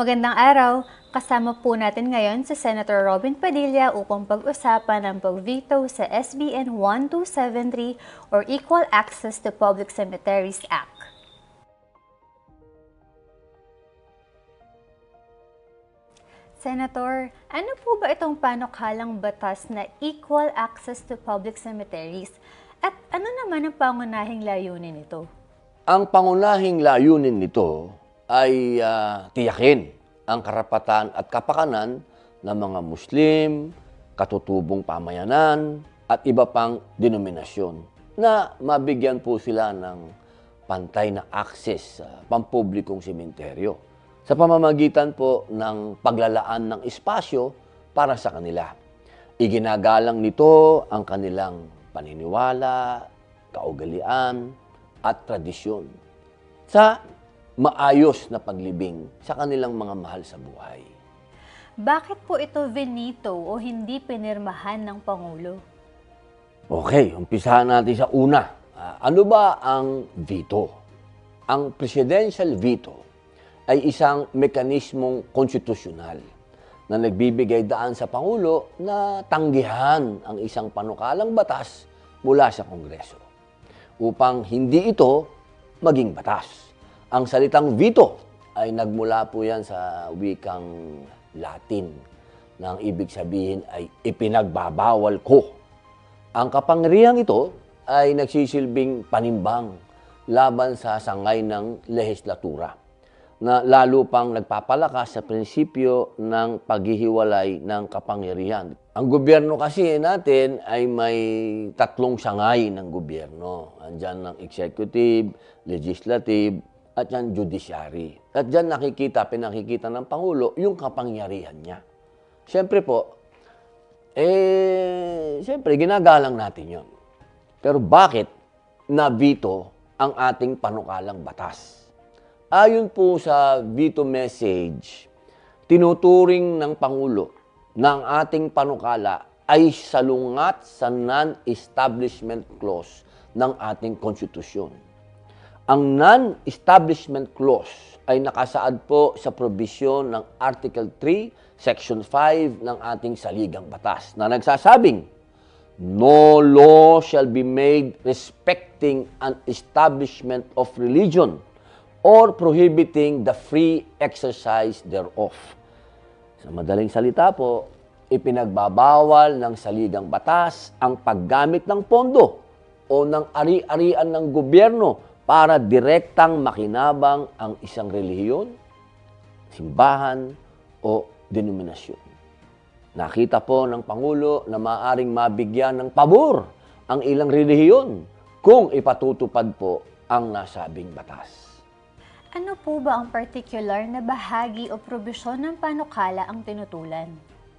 Magandang araw! Kasama po natin ngayon si Senator Robin Padilla upang pag-usapan ang pag-veto sa SBN 1273 or Equal Access to Public Cemeteries Act. Senator, ano po ba itong panukalang batas na Equal Access to Public Cemeteries? At ano naman ang pangunahing layunin nito? Ang pangunahing layunin nito ay ah, tiyakin ang karapatan at kapakanan ng mga Muslim, katutubong pamayanan, at iba pang denominasyon na mabigyan po sila ng pantay na access sa pampublikong sementeryo sa pamamagitan po ng paglalaan ng espasyo para sa kanila. Iginagalang nito ang kanilang paniniwala, kaugalian, at tradisyon sa maayos na paglibing sa kanilang mga mahal sa buhay. Bakit po ito venito o hindi pinirmahan ng Pangulo? Okay, umpisahan natin sa una. Ah, ano ba ang veto? Ang presidential veto ay isang mekanismong konstitusyonal na nagbibigay daan sa Pangulo na tanggihan ang isang panukalang batas mula sa Kongreso upang hindi ito maging batas. Ang salitang veto ay nagmula po yan sa wikang Latin na ang ibig sabihin ay ipinagbabawal ko ang kapangyarihang ito ay nagsisilbing panimbang laban sa sangay ng lehislatura na lalo pang nagpapalakas sa prinsipyo ng paghihiwalay ng kapangyarihan. Ang gobyerno kasi natin ay may tatlong sangay ng gobyerno. Andyan ng executive, legislative, at yan judiciary. At dyan nakikita, pinakikita ng Pangulo yung kapangyarihan niya. Siyempre po, eh, siyempre, ginagalang natin yon. Pero bakit na-veto ang ating panukalang batas? Ayon po sa veto message, tinuturing ng Pangulo na ang ating panukala ay salungat sa non-establishment clause ng ating konstitusyon. Ang non-establishment clause ay nakasaad po sa probisyon ng Article 3, Section 5 ng ating saligang batas na nagsasabing, No law shall be made respecting an establishment of religion or prohibiting the free exercise thereof. Sa madaling salita po, ipinagbabawal ng saligang batas ang paggamit ng pondo o ng ari-arian ng gobyerno para direktang makinabang ang isang relihiyon, simbahan o denominasyon. Nakita po ng Pangulo na maaring mabigyan ng pabor ang ilang relihiyon kung ipatutupad po ang nasabing batas. Ano po ba ang particular na bahagi o probisyon ng panukala ang tinutulan?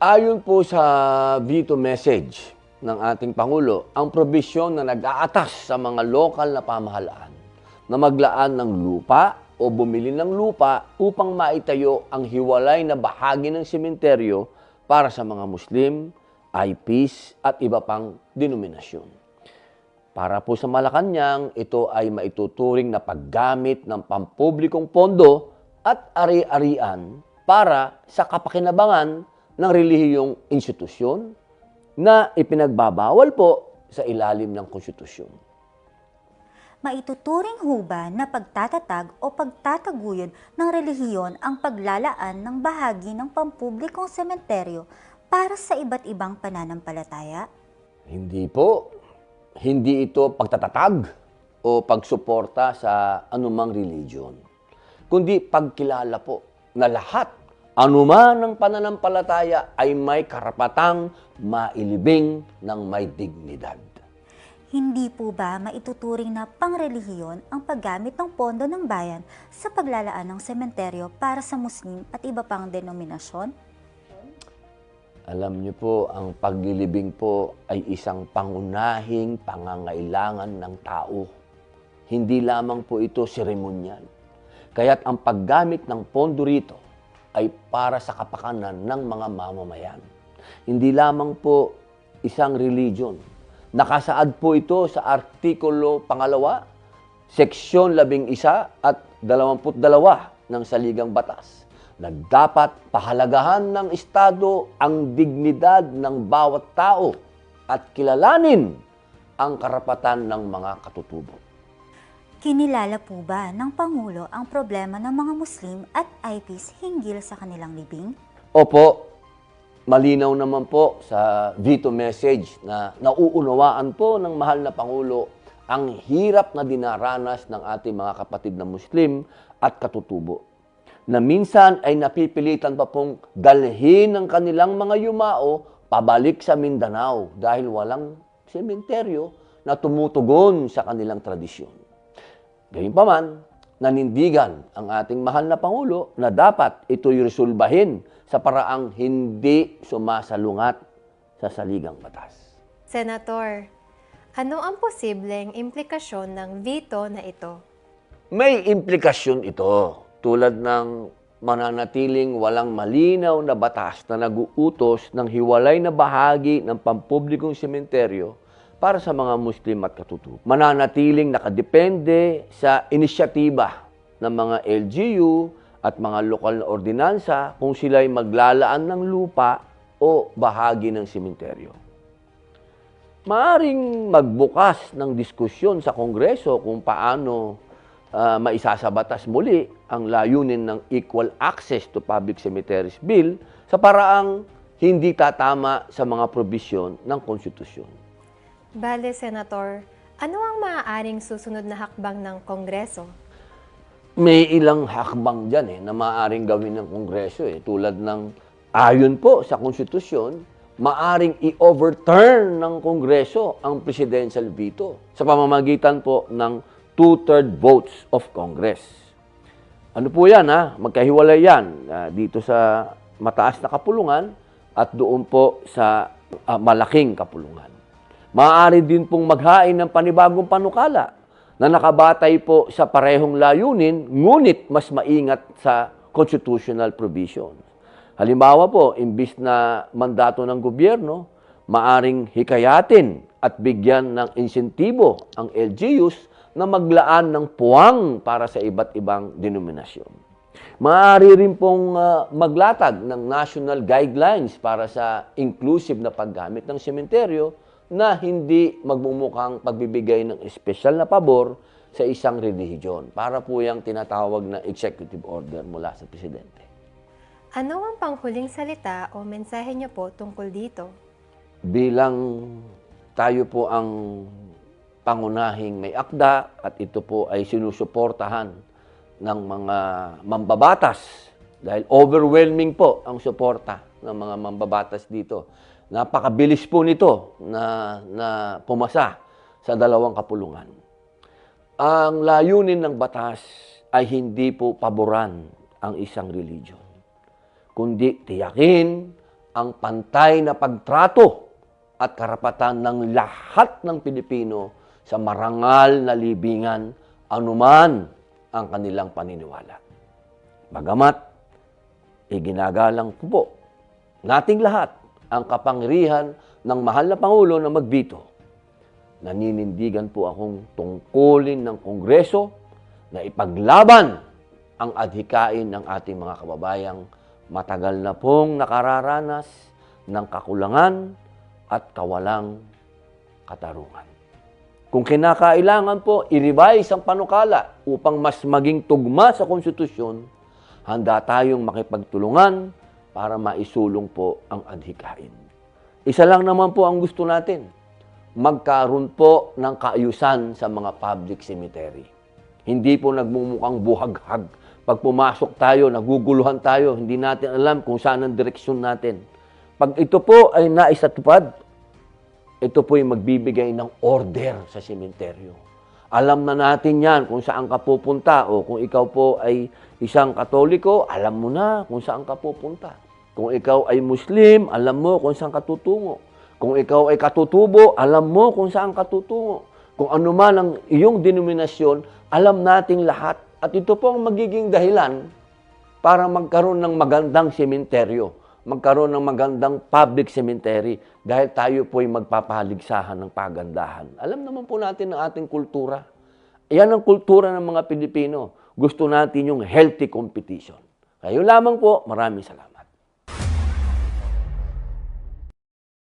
Ayon po sa veto message ng ating Pangulo, ang probisyon na nag-aatas sa mga lokal na pamahalaan na maglaan ng lupa o bumili ng lupa upang maitayo ang hiwalay na bahagi ng sementeryo para sa mga Muslim, IPs at iba pang denominasyon. Para po sa Malacanang, ito ay maituturing na paggamit ng pampublikong pondo at ari-arian para sa kapakinabangan ng relihiyong institusyon na ipinagbabawal po sa ilalim ng konstitusyon. Maituturing ho na pagtatatag o pagtataguyod ng relihiyon ang paglalaan ng bahagi ng pampublikong sementeryo para sa iba't ibang pananampalataya? Hindi po. Hindi ito pagtatatag o pagsuporta sa anumang religion. Kundi pagkilala po na lahat, anuman ng pananampalataya ay may karapatang mailibing ng may dignidad. Hindi po ba maituturing na pangrelihiyon ang paggamit ng pondo ng bayan sa paglalaan ng sementeryo para sa Muslim at iba pang denominasyon? Alam niyo po, ang paglilibing po ay isang pangunahing pangangailangan ng tao. Hindi lamang po ito seremonyal. Kaya't ang paggamit ng pondo rito ay para sa kapakanan ng mga mamamayan. Hindi lamang po isang religion. Nakasaad po ito sa Artikulo Pangalawa, Seksyon 11 at 22 ng Saligang Batas na dapat pahalagahan ng Estado ang dignidad ng bawat tao at kilalanin ang karapatan ng mga katutubo. Kinilala po ba ng Pangulo ang problema ng mga Muslim at IPs hinggil sa kanilang libing? Opo, malinaw naman po sa veto message na nauunawaan po ng mahal na Pangulo ang hirap na dinaranas ng ating mga kapatid na Muslim at katutubo. Na minsan ay napipilitan pa pong dalhin ng kanilang mga yumao pabalik sa Mindanao dahil walang sementeryo na tumutugon sa kanilang tradisyon. Gayunpaman, nanindigan ang ating mahal na Pangulo na dapat ito'y resolbahin sa paraang hindi sumasalungat sa saligang batas. Senator, ano ang posibleng implikasyon ng veto na ito? May implikasyon ito tulad ng mananatiling walang malinaw na batas na naguutos ng hiwalay na bahagi ng pampublikong sementeryo para sa mga Muslim at katutubo. Mananatiling nakadepende sa inisyatiba ng mga LGU at mga lokal na ordinansa kung sila'y maglalaan ng lupa o bahagi ng sementeryo. Maaring magbukas ng diskusyon sa Kongreso kung paano ah, maisasabatas muli ang layunin ng Equal Access to Public Cemeteries Bill sa paraang hindi tatama sa mga probisyon ng konstitusyon. Bale, Senator, ano ang maaaring susunod na hakbang ng Kongreso? May ilang hakbang dyan eh, na maaaring gawin ng Kongreso eh, tulad ng ayon po sa konstitusyon, maaring i-overturn ng Kongreso ang presidential veto sa pamamagitan po ng two-third votes of Congress. Ano po yan ha? Magkahiwalay yan ah, dito sa mataas na kapulungan at doon po sa ah, malaking kapulungan. Maaari din pong maghain ng panibagong panukala na nakabatay po sa parehong layunin, ngunit mas maingat sa constitutional provisions. Halimbawa po, imbis na mandato ng gobyerno, maaring hikayatin at bigyan ng insentibo ang LGUs na maglaan ng puwang para sa iba't ibang denominasyon. Maaari rin pong ah, maglatag ng national guidelines para sa inclusive na paggamit ng sementeryo na hindi magmumukhang pagbibigay ng espesyal na pabor sa isang relihiyon. Para po yung tinatawag na executive order mula sa presidente. Ano ang panghuling salita o mensahe niyo po tungkol dito? bilang tayo po ang pangunahing may akda at ito po ay sinusuportahan ng mga mambabatas dahil overwhelming po ang suporta ng mga mambabatas dito. Napakabilis po nito na, na pumasa sa dalawang kapulungan. Ang layunin ng batas ay hindi po paboran ang isang religion kundi tiyakin ang pantay na pagtrato at karapatan ng lahat ng Pilipino sa marangal na libingan anuman ang kanilang paniniwala. Bagamat, iginagalang ko po nating lahat ang kapangyarihan ng mahal na Pangulo na magbito. Naninindigan po akong tungkulin ng Kongreso na ipaglaban ang adhikain ng ating mga kababayang matagal na pong nakararanas ng kakulangan at kawalang katarungan. Kung kinakailangan po, i-revise ang panukala upang mas maging tugma sa konstitusyon, handa tayong makipagtulungan para maisulong po ang adhikain. Isa lang naman po ang gusto natin, magkaroon po ng kaayusan sa mga public cemetery. Hindi po nagmumukhang buhaghag. Pag pumasok tayo, naguguluhan tayo, hindi natin alam kung saan ang direksyon natin. Pag ito po ay naisatupad, ito po ay magbibigay ng order sa sementeryo. Alam na natin yan kung saan ka pupunta o kung ikaw po ay isang katoliko, alam mo na kung saan ka pupunta. Kung ikaw ay Muslim, alam mo kung saan ka. Kung ikaw ay katutubo, alam mo kung saan ka. Kung ano man ang iyong denominasyon, alam nating lahat. At ito po ang magiging dahilan para magkaroon ng magandang sementeryo, magkaroon ng magandang public cemetery dahil tayo po ay magpapahaligsahan ng pagandahan. Alam naman po natin ang ating kultura. Yan ang kultura ng mga Pilipino. Gusto natin yung healthy competition. Kayo lamang po, maraming salamat.